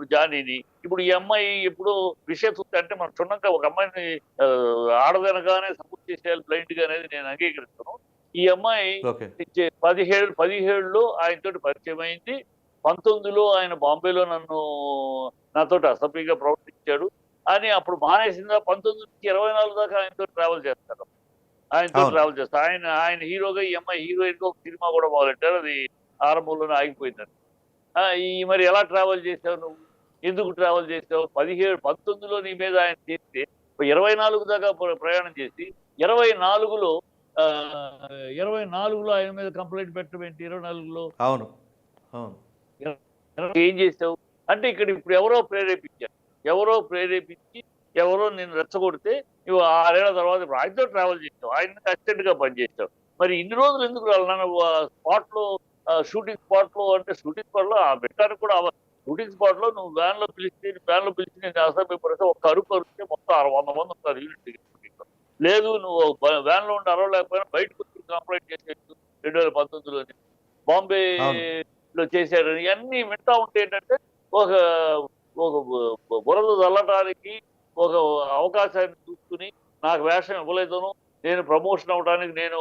ఇప్పుడు జానీని ఇప్పుడు ఈ అమ్మాయి ఇప్పుడు విషయ చూస్తే అంటే మనం క్షుణ్ణంగా ఒక అమ్మాయిని ఆడదనగానే సపోర్ట్ చేసేయాలి బ్లైండ్గా అనేది నేను అంగీకరిస్తాను. ఈ అమ్మాయి పదిహేడు పదిహేడులో ఆయనతోటి పరిచయం అయింది. పంతొమ్మిదిలో ఆయన బాంబేలో నన్ను నాతోటి అసభ్యంగా ప్రవర్తించాడు. అని అప్పుడు మానేసిందా పంతొమ్మిది నుంచి ఇరవై నాలుగు దాకా ఆయనతో ట్రావెల్ చేస్తారు ఆయనతో. ట్రావెల్ చేస్తారు ఆయన ఆయన హీరోగా ఈ అమ్మాయి హీరోయిన్గా ఒక సినిమా కూడా మొదలెట్టారు. అది ఆరంభంలోనే ఆగిపోయిందని ఈ మరి ఎలా ట్రావెల్ చేసావు నువ్వు? ఎందుకు ట్రావెల్ చేసావు పదిహేడు పంతొమ్మిదిలో నీ మీద ఆయన చేస్తే ఇరవై నాలుగు దాకా ప్ర- ప్రయాణం చేసి ఇరవై నాలుగులో ఇరవై నాలుగులో ఆయన మీద కంప్లైంట్ పెట్టడం ఏంటి? ఇరవై నాలుగులో? అవును. అవును. ఏం చేసావు అంటే ఇక్కడ ఇప్పుడు ఎవరో ప్రేరేపించారు. ఎవరో ప్రేరేపించి ఎవరో నేను రెచ్చగొడితే నువ్వు ఆరేళ్ళ తర్వాత ఇప్పుడు ఆయనతో ట్రావెల్ చేసావు ఆయన అసిస్టెంట్గా పనిచేసావు మరి ఇన్ని రోజులు ఎందుకు రాను స్పాట్లో షూటింగ్ స్పాట్లో అంటే షూటింగ్ స్పాట్లో ఆ పెట్టడానికి కూడా షూటింగ్ స్పాట్లో నువ్వు వ్యాన్లో పిలిస్తే వ్యాన్లో పిలిచి నేను అసెంబ్లీ పరిస్థితి ఒక్క అరుపు అరిస్తే మొత్తం అర వంద మంది ఉంటారు యూనిట్ లేదు నువ్వు వ్యాన్లో ఉండి అరవలేకపోయినా బయటకు వచ్చి కంప్లైంట్ చేసేది రెండు వేల పంతొమ్మిదిలోని బాంబే అవును. లో చేశారని ఇవన్నీ వింటా ఉంటే ఏంటంటే ఒక ఒక బురద చల్లటానికి ఒక అవకాశాన్ని చూసుకుని నాకు వేషం ఇవ్వలేదను. నేను ప్రమోషన్ అవడానికి నేను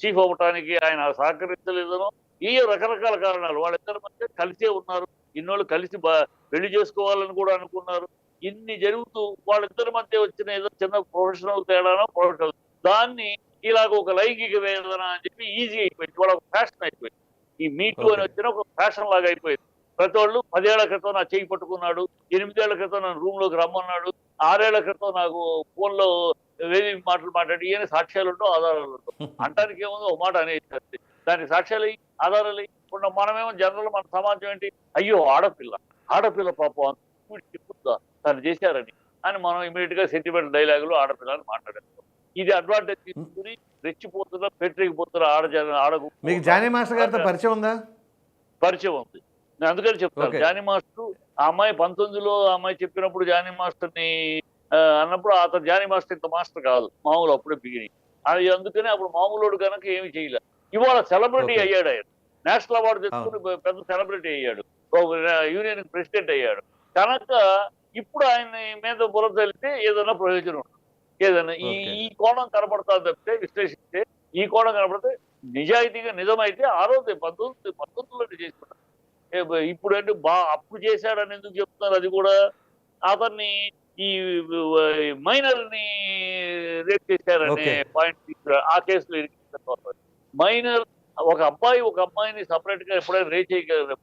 చీఫ్ అవ్వటానికి ఆయన సహకరించలేదను. ఈ రకరకాల కారణాలు. వాళ్ళిద్దరి మధ్య కలిసే ఉన్నారు. ఇన్నోళ్ళు కలిసి బా- పెళ్ళి చేసుకోవాలని కూడా అనుకున్నారు. ఇన్ని జరుగుతూ వాళ్ళిద్దరి మధ్య వచ్చిన ఏదో చిన్న ప్రొఫెషనల్ తేడానో ప్రొఫెషనల్ దాన్ని ఇలాగ ఒక లైంగిక వేదన అని చెప్పి ఈజీ అయిపోయింది. వాళ్ళ ఒక ఫ్యాషన్ అయిపోయింది. ఈ మీటు అని. వచ్చిన ఒక ఫ్యాషన్ లాగా అయిపోయింది. ప్రతి వాళ్ళు పదేళ్ళ క్రితం నా చేయి పట్టుకున్నాడు. ఎనిమిదేళ్ళ క్రితం నన్ను రూమ్లోకి రమ్మన్నాడు. ఆరేళ్ళ క్రితం నాకు ఫోన్లో వేది మాటలు మాట్లాడి ఈయన సాక్ష్యాలు ఉండవు ఆధారాలు ఉండవు. అంటానికి ఏముందో? ఒక మాట అనేది దానికి సాక్ష్యాలు ఆధారాలు ఇప్పుడు మనమేమో జనరల్ మన సమాజం ఏంటి? అయ్యో ఆడపిల్ల. ఆడపిల్ల పాపం తను చేశారని అని మనం ఇమీడియట్గా సెంటిమెంట్ డైలాగులు ఆడపిల్లని మాట్లాడేస్తాం. ఇది అడ్వాంటేజ్ తీసుకుని రెచ్చిపోతున్న పెట్టిపోతున్న ఆడజన ఆడగు మీకు జానీ మాస్టర్ గారితో పరిచయం ఉందా? పరిచయం ఉంది. నేను అందుకని చెప్తాను. జానీ మాస్టర్ ఆ అమ్మాయి పంతొమ్మిదిలో ఆ అమ్మాయి చెప్పినప్పుడు జానీ మాస్టర్ని అన్నప్పుడు అతను జానీ మాస్టర్ ఇంత మాస్టర్ కాదు. మామూలు అప్పుడే బిగిని అది అందుకని అప్పుడు మామూలు కనుక ఏమి చేయలే ఇవాళ సెలబ్రిటీ. అయ్యాడు ఆయన. నేషనల్ అవార్డు తెచ్చుకుని పెద్ద సెలబ్రిటీ అయ్యాడు. యూనియన్ ప్రెసిడెంట్ అయ్యాడు. కనుక ఇప్పుడు ఆయన మీద బురద వెళ్తే ఏదైనా ప్రయోజనం ఉంటుంది. ఏదైనా ఈ. ఈ కోణం కనబడతా తప్పితే విశ్లేషిస్తే ఈ కోణం కనబడితే నిజాయితీగా నిజమైతే ఆ రోజు పంతొమ్మిది పంతొమ్మిదిలో చేసుకుంటారు ఇప్పుడు అంటే బా అప్పుడు చేశాడని ఎందుకు చెప్తున్నారు? అది కూడా అతన్ని ఈ మైనర్ని రేప్ చేశారనే. పాయింట్ ఆ కేసులో ఇరికించారు మైనర్ ఒక అబ్బాయి ఒక అమ్మాయిని సపరేట్గా ఎప్పుడైనా చేయగల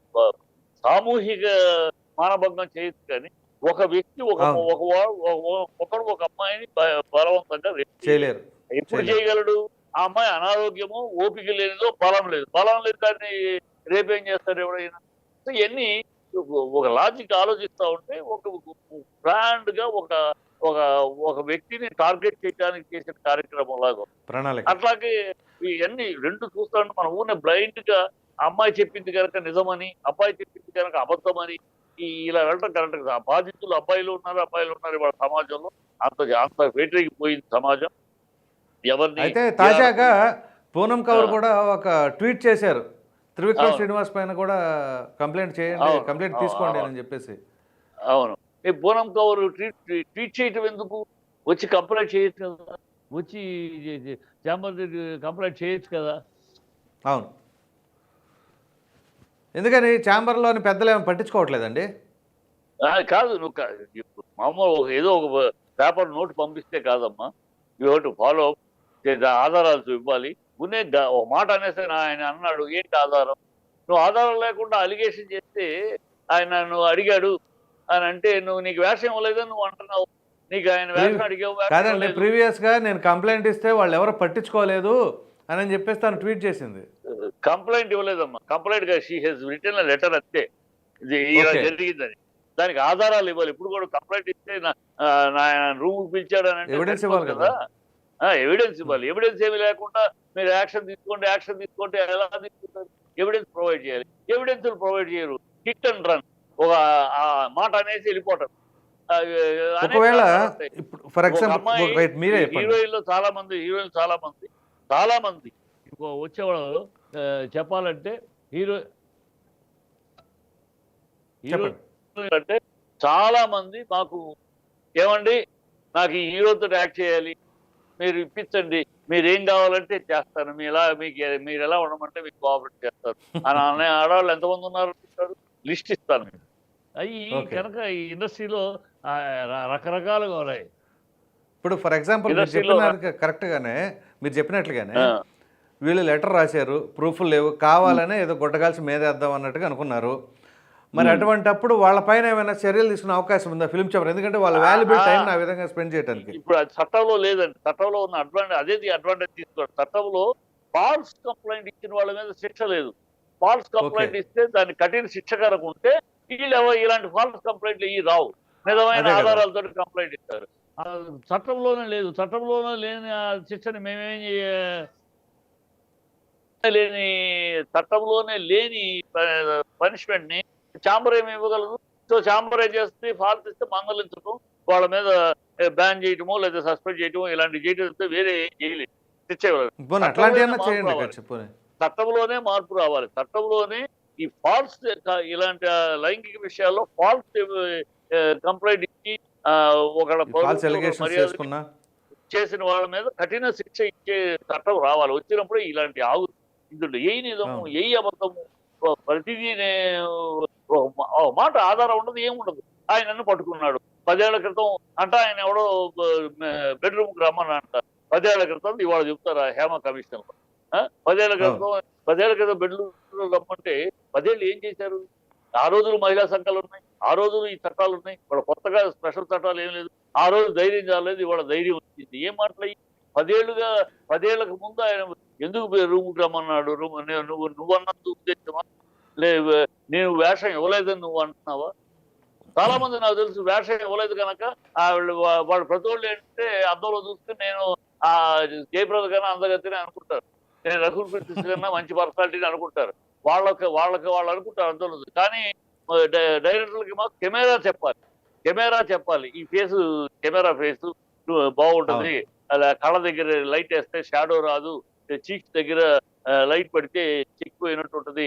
సామూహిక మానభంగం చేయొచ్చు కానీ ఒక వ్యక్తి ఒక. ఒక ఒకడు ఒక అమ్మాయిని బలవంతంగా. చేయలేరు ఎప్పుడు. చేయగలడు ఆ అమ్మాయి అనారోగ్యము ఓపిక లేనిదో బలం లేదు బలం లేదు దాన్ని రేపు ఏం చేస్తాడు ఎవడైనా ఇవన్నీ ఒక- ఒక లాజిక్ ఆలోచిస్తా ఉంటే ఒక బ్రాండ్గా ఒక ఒక ఒక వ్యక్తిని టార్గెట్ చేయడానికి చేసిన కార్యక్రమం లాగా అట్లాగే ఇవన్నీ రెండు చూస్తా ఉంటే మనం ఊరిని బ్లైండ్గా అమ్మాయి చెప్పింది కనుక నిజమని అబ్బాయి చెప్పింది కనుక అబద్ధమని ఇలా వెళ్ళటం కరెక్ట్ బాధితులు అబ్బాయిలు ఉన్నారు అబ్బాయిలు ఉన్నారు వాళ్ళ సమాజంలో. అంత అంత పోయింది సమాజం. ఎవరిని అయితే తాజాగా పూనం కౌర్. కూడా ఒక ట్వీట్ చేశారు. త్రివిక్రమ్. శ్రీనివాస్ పైన కూడా కంప్లైంట్ చేయండి కంప్లైంట్ తీసుకోండి. అని చెప్పేసి. అవును. ఈ పూనం కౌర్ ట్వీట్ ట్వీట్ చేయటం ఎందుకు? వచ్చి కంప్లైంట్ చేయొచ్చు కదా. వచ్చి చాంబర్ కంప్లైంట్ చేయొచ్చు కదా. అవును. ఎందుకని? ఛాంబర్లోని పెద్దలు ఏమైనా పట్టించుకోవట్లేదండి? కాదు నువ్వు మామూలు ఏదో ఒక పేపర్ నోట్ పంపిస్తే కాదమ్మా. యూ టు ఫాలో ఆధారాలు ఇవ్వాలి. ఉన్నే ఒక మాట అనేసి ఆయన అన్నాడు ఏంటి ఆధారం? నువ్వు ఆధారం లేకుండా అలిగేషన్ చేస్తే ఆయన నువ్వు అడిగాడు అని అంటే నువ్వు నీకు వేషం ఇవ్వలేదని నువ్వు అంటున్నావు. నీకు ఆయన వేషం అడిగావు వేషం కాదండి ఇవ్వలేదు. ప్రీవియస్గా నేను కంప్లైంట్ ఇస్తే వాళ్ళు ఎవరు పట్టించుకోలేదు అని అని చెప్పేసి తను ట్వీట్ చేసింది. కంప్లైంట్ ఇవ్వలేదమ్మా. కంప్లైంట్గా షీ హెస్ రిటర్న్ లెటర్ అంతే. ఇలా. జరిగిందని. దానికి ఆధారాలు ఇవ్వాలి. ఇప్పుడు కూడా కంప్లైంట్ ఇస్తే నా రూమ్ పిలిచాడు అని సరిపోదు ఇవ్వాలి కదా. ఎవిడెన్స్ ఇవ్వాలి. ఎవిడెన్స్ ఏమి లేకుండా మీరు యాక్షన్ తీసుకోండి యాక్షన్ తీసుకుంటే ఎలా తీసుకుంటారు ఎవిడెన్స్ ప్రొవైడ్ చేయాలి. ఎవిడెన్స్ ప్రొవైడ్ చేయరు. హిట్ అండ్ రన్ ఒక ఆ మాట అనేసి వెళ్ళిపోవటం ఒకవేళ ఫర్ ఎగ్జాంపుల్ రైట్ మీరే హీరోయిన్లు చాలా మంది హీరోయిన్ చాలా మంది చాలా మంది వచ్చేవాళ్ళు చెప్పాలంటే హీరో చెప్పండి. అంటే చాలా మంది మాకు ఏమండి నాకు ఈ హీరోతో యాక్ట్ చేయాలి మీరు ఇప్పించండి మీరు ఏం కావాలంటే చేస్తాను మీ ఎలా మీకు మీరు ఎలా ఉండమంటే మీకు కోఆపరేట్ చేస్తారు అని అనే ఆడవాళ్ళు ఎంతమంది ఉన్నారు? లిస్ట్ ఇస్తాను అవి. కనుక ఈ ఇండస్ట్రీలో రకరకాలుగా ఉన్నాయి. ఇప్పుడు ఫర్ ఎగ్జాంపుల్ మీరు లో- చెప్పిన కరెక్ట్గానే మీరు చెప్పినట్లుగానే వీళ్ళు లెటర్ రాశారు ప్రూఫ్లు లేవు కావాలనే ఏదో గుట్టగాల్సి మీదేద్దాం అన్నట్టుగా అనుకున్నారు. మరి అటువంటప్పుడు వాళ్ళ పైన ఏమైనా చర్యలు తీసుకునే అవకాశం ఉందా ఫిల్మ్ చెప్పరు ఎందుకంటే వాళ్ళ వాల్యుబుల్ టైం ఆ విధంగా స్పెండ్ చేయడానికి ఇప్పుడు చట్టంలో లేదండి. చట్టంలో ఉన్న అడ్వాంటేజ్ అదే అడ్వాంటేజ్ తీసుకోండి. చట్టంలో ఫాల్స్ కంప్లైంట్ ఇచ్చిన వాళ్ళ మీద శిక్ష లేదు. ఫాల్స్ కంప్లైంట్ ఇస్తే దాన్ని కఠిన శిక్ష కనుక ఉంటే వీళ్ళు ఎవ- ఇలాంటి ఫాల్స్ కంప్లైంట్లు ఇవి రావు. నిజమైన. ఆధారాలతో కంప్లైంట్ ఇస్తారు. చట్టంలోనే లేదు. చట్టంలోనే లేని ఆ శిక్షని మేమేం లేని చట్టంలోనే లేని పనిష్మెంట్ని చాంబర్ ఏమి ఇవ్వగలదు సో చాంబర్ ఏం చేస్తే ఫాల్స్ ఇస్తే మంగళించడం వాళ్ళ మీద బ్యాన్ చేయటమో లేదా సస్పెండ్ చేయటమో ఇలాంటి చేయటం వేరే చేయలేదు. చట్టంలోనే మార్పు రావాలి. చట్టంలోనే ఈ ఫాల్స్ ఇలాంటి లైంగిక విషయాల్లో ఫాల్స్ కంప్లైంట్ ఇచ్చి ఎలిగేషన్స్ మర్యాద చేసిన వాళ్ళ మీద కఠిన శిక్ష ఇచ్చే చట్టం రావాలి. వచ్చినప్పుడు ఇలాంటి ఆగు ఇందులో ఏ నిజము. ఏ అబద్ధము ప్రతిదీ మాట ఆధారం ఉండదు ఏముండదు. ఆయన నన్ను పట్టుకున్నాడు. పదేళ్ళ క్రితం అంటే ఆయన ఎవడో బెడ్రూమ్కి రమ్మని అంటారు పదేళ్ళ క్రితం ఇవాళ చెప్తారు ఆ హేమ కమిషన్లో ఆ? పదేళ్ళ క్రితం పదేళ్ళ క్రితం బెడ్రూమ్ రమ్మంటే పదేళ్ళు ఏం చేశారు? ఆ రోజులు మహిళా సంఘాలు ఉన్నాయి ఆ రోజులు ఈ చట్టాలు ఉన్నాయి ఇవాళ కొత్తగా స్పెషల్ చట్టాలు ఏం లేదు. ఆ రోజు ధైర్యం చాలేదు ఇవాళ ధైర్యం వచ్చింది. ఏం మాటలు పదేళ్ళుగా పదేళ్ళకు ముందు ఆయన ఎందుకు రూమ్కి రమ్మన్నాడు? రూమ్ నువ్వు నువ్వు అన్నందుకు ఉద్దేశమా? లే నేను వేషం ఇవ్వలేదని నువ్వు అంటున్నావా? చాలా మంది నాకు తెలుసు వేషం ఇవ్వలేదు కనుక వాళ్ళు ప్రతి వాళ్ళు ఏంటంటే అద్దంలో చూస్తే నేను ఆ జయప్రద కన్నా అందగతిని అనుకుంటారు. నేను రఘుల్ ప్రీతి కన్నా మంచి పర్సనాలిటీని అనుకుంటారు. వాళ్ళకి వాళ్ళకి వాళ్ళు అనుకుంటారు అద్దంలో చూసి. కానీ డైరెక్టర్లకి మాకు కెమెరా చెప్పాలి. కెమెరా చెప్పాలి. ఈ ఫేస్ కెమెరా ఫేస్ బాగుంటుంది. అలా కళ్ళ దగ్గర లైట్ వేస్తే షాడో రాదు. చీక్స్ దగ్గర లైట్ పడితే చిక్ పోయినట్టు ఉంటుంది.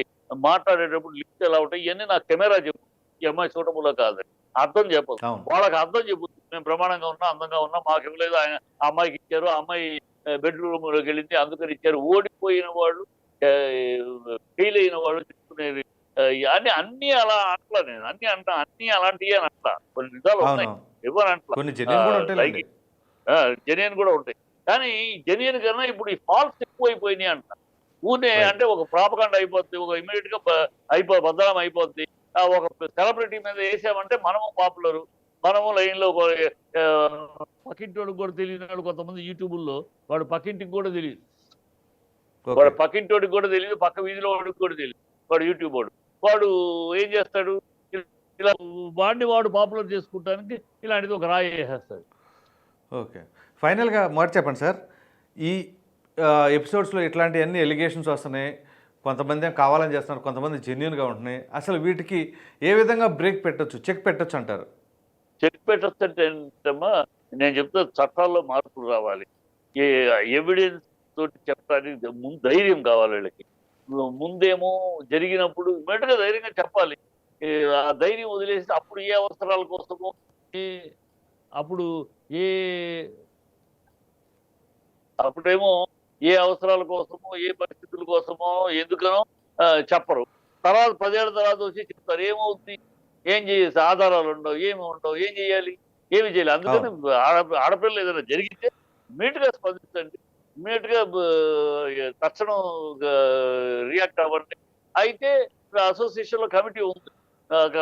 మాట్లాడేటప్పుడు లిప్స్ ఎలా ఉంటాయి ఇవన్నీ నా కెమెరా చెప్పు. ఈ అమ్మాయి సూటబుల్ కాదు. అర్థం చెప్పదు వాళ్ళకి అర్థం చెప్పు. మేము ప్రమాణంగా ఉన్నా అందంగా ఉన్నా మాకు ఇవ్వలేదు ఆయన అమ్మాయికి ఇచ్చారు. అమ్మాయి బెడ్రూమ్లోకి వెళ్ళింది అందుకని ఇచ్చారు ఓడిపోయిన వాళ్ళు ఫెయిల్ అయిన వాళ్ళు ఆ, అన్ని అన్ని అలా అంటలా నేను. అన్ని అంటా అన్ని అలాంటివి అని అంటా కొన్ని నిజాలు ఉన్నాయి. అవును. ఇవ్వని అంటలా? కొన్ని జెన్యున్ కూడా ఉంటాయి. కానీ జెన్యున్ కన్నా ఇప్పుడు ఈ ఫాల్స్ ఎక్కువైపోయినాయి అంట. ఊనే. అంటే ఒక ప్రాపకాండ అయిపోద్ది ఒక ఇమీడియట్గా అయిపో బదనాం అయిపోద్ది. ఒక సెలబ్రిటీ మీద వేసామంటే మనము పాపులర్. మనము లైన్లో ఒక, ఆ, పక్కింటోడికి కూడా తెలియదు కొంతమంది యూట్యూబ్లో వాడు పక్కింటికి కూడా తెలియదు. వాడు పక్కింటోడికి కూడా తెలియదు పక్క వీధిలో వాడికి కూడా తెలియదు. వాడు యూట్యూబ్ వాడు. వాడు ఏం చేస్తాడు? ఇలా వాడిని వాడు పాపులర్ చేసుకుంటానికి ఇలాంటిది ఒక రాయి వేసేస్తాడు. ఓకే. ఫైనల్గా మాట చెప్పండి సార్. ఈ ఎపిసోడ్స్లో ఇట్లాంటి అన్ని ఎలిగేషన్స్ వస్తున్నాయి. కొంతమంది ఏం కావాలని చేస్తున్నారు కొంతమంది జెన్యున్గా ఉంటున్నాయి. అసలు వీటికి ఏ విధంగా బ్రేక్ పెట్టొచ్చు చెక్ పెట్టొచ్చు అంటారు? చెక్ పెట్టొస్తుంటే ఏంటమ్మా నేను చెప్తా చట్టాల్లో మార్పులు రావాలి. ఏ ఎవిడెన్స్ తోటి చెప్పడానికి ముందు ధైర్యం కావాలి వీళ్ళకి. ముందేమో జరిగినప్పుడు ఇమ్మీడియట్గా ధైర్యంగా చెప్పాలి. ఆ ధైర్యం వదిలేసి అప్పుడు ఏ అవసరాల కోసమో అప్పుడు ఏ అప్పుడేమో ఏ అవసరాల కోసమో ఏ పరిస్థితుల కోసమో ఎందుకనో చెప్పరు. తర్వాత పదేళ్ళ తర్వాత వచ్చి చెప్తారు. ఏమవుతుంది ఏం చేయాలి ఆధారాలు ఉండవు ఏమి ఉండవు ఏం చేయాలి ఏమి చేయాలి? అందుకని ఆడ ఆడపిల్ల ఏదైనా జరిగితే ఇమ్మీడియట్గా స్పందించండి. ఇమ్మీడియట్గా బ- తక్షణం రియాక్ట్ అవ్వండి. అయితే అసోసియేషన్లో కమిటీ ఉంది.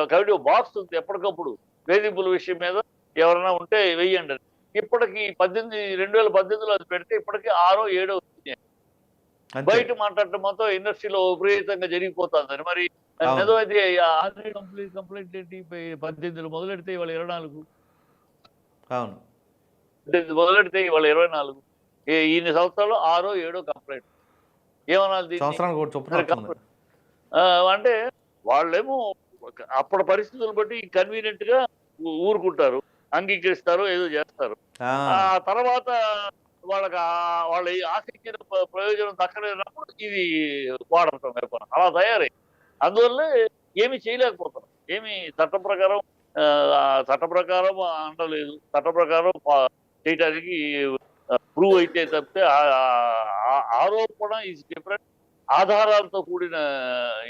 కమిటీ బాక్స్ ఉంది. ఎప్పటికప్పుడు వేధింపుల విషయం మీద ఎవరైనా ఉంటే వెయ్యండి అని. ఇప్పటికి పద్దెనిమిది రెండు వేల పద్దెనిమిదిలో అది పెడితే ఇప్పటికి ఆరో ఏడో బయట మాట్లాడటం మొత్తం ఇండస్ట్రీలో విపరీతంగా జరిగిపోతుంది. మరి అవును. నిజమైతే ఆల్రెడీ కంప్లీట్ కంప్లైంట్ ఏంటి? ప- పద్దెనిమిదిలో మొదలెడితే ఇవాళ ఇరవై నాలుగు. అవును. పద్దెనిమిది మొదలెడితే ఇవాళ ఇరవై నాలుగు. ఇన్ని సంవత్సరాలు ఆరో ఏడో కంప్లైంట్. ఆ, అంటే వాళ్ళేమో అప్పటి పరిస్థితులు బట్టి కన్వీనియంట్గా ఊరుకుంటారు అంగీకరిస్తారు ఏదో చేస్తారు. ఆ, తర్వాత వాళ్ళకి వాళ్ళ ఆశించిన ప్ర- ప్రయోజనం దక్కలేనప్పుడు ఇది వ్యాపారం. అలా తయారై అందువల్ల ఏమి చేయలేకపోతున్నాం. ఏమి చట్ట ప్రకారం చట్ట ప్రకారం అనలేదు చట్ట ప్రకారం చేయటానికి ప్రూవ్ అయితే తప్పితే ఆ- ఆరోపణ ఈజ్ డిఫరెంట్ ఆధారాలతో కూడిన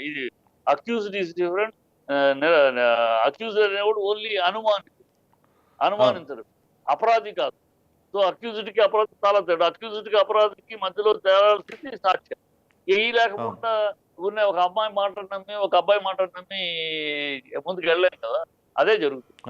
ఇది అక్యూజ్డ్ ఈజ్ డిఫరెంట్ అక్యూజ్డ్ అనేవాడు ఓన్లీ అనుమానితుడు. అనుమానించడు. అపరాధి కాదు. సో అక్యూజ్డ్కి అపరాధి చాలా తేడా. అక్యూజ్డ్కి అపరాధికి మధ్యలో తేడాల్సింది సాక్ష్యం. ఏ లేకుండా ఊరినే ఒక అమ్మాయి మాట నమ్మి ఒక అబ్బాయి మాట నమ్మి ముందుకు వెళ్ళలేం కదా? అదే జరుగుతుంది.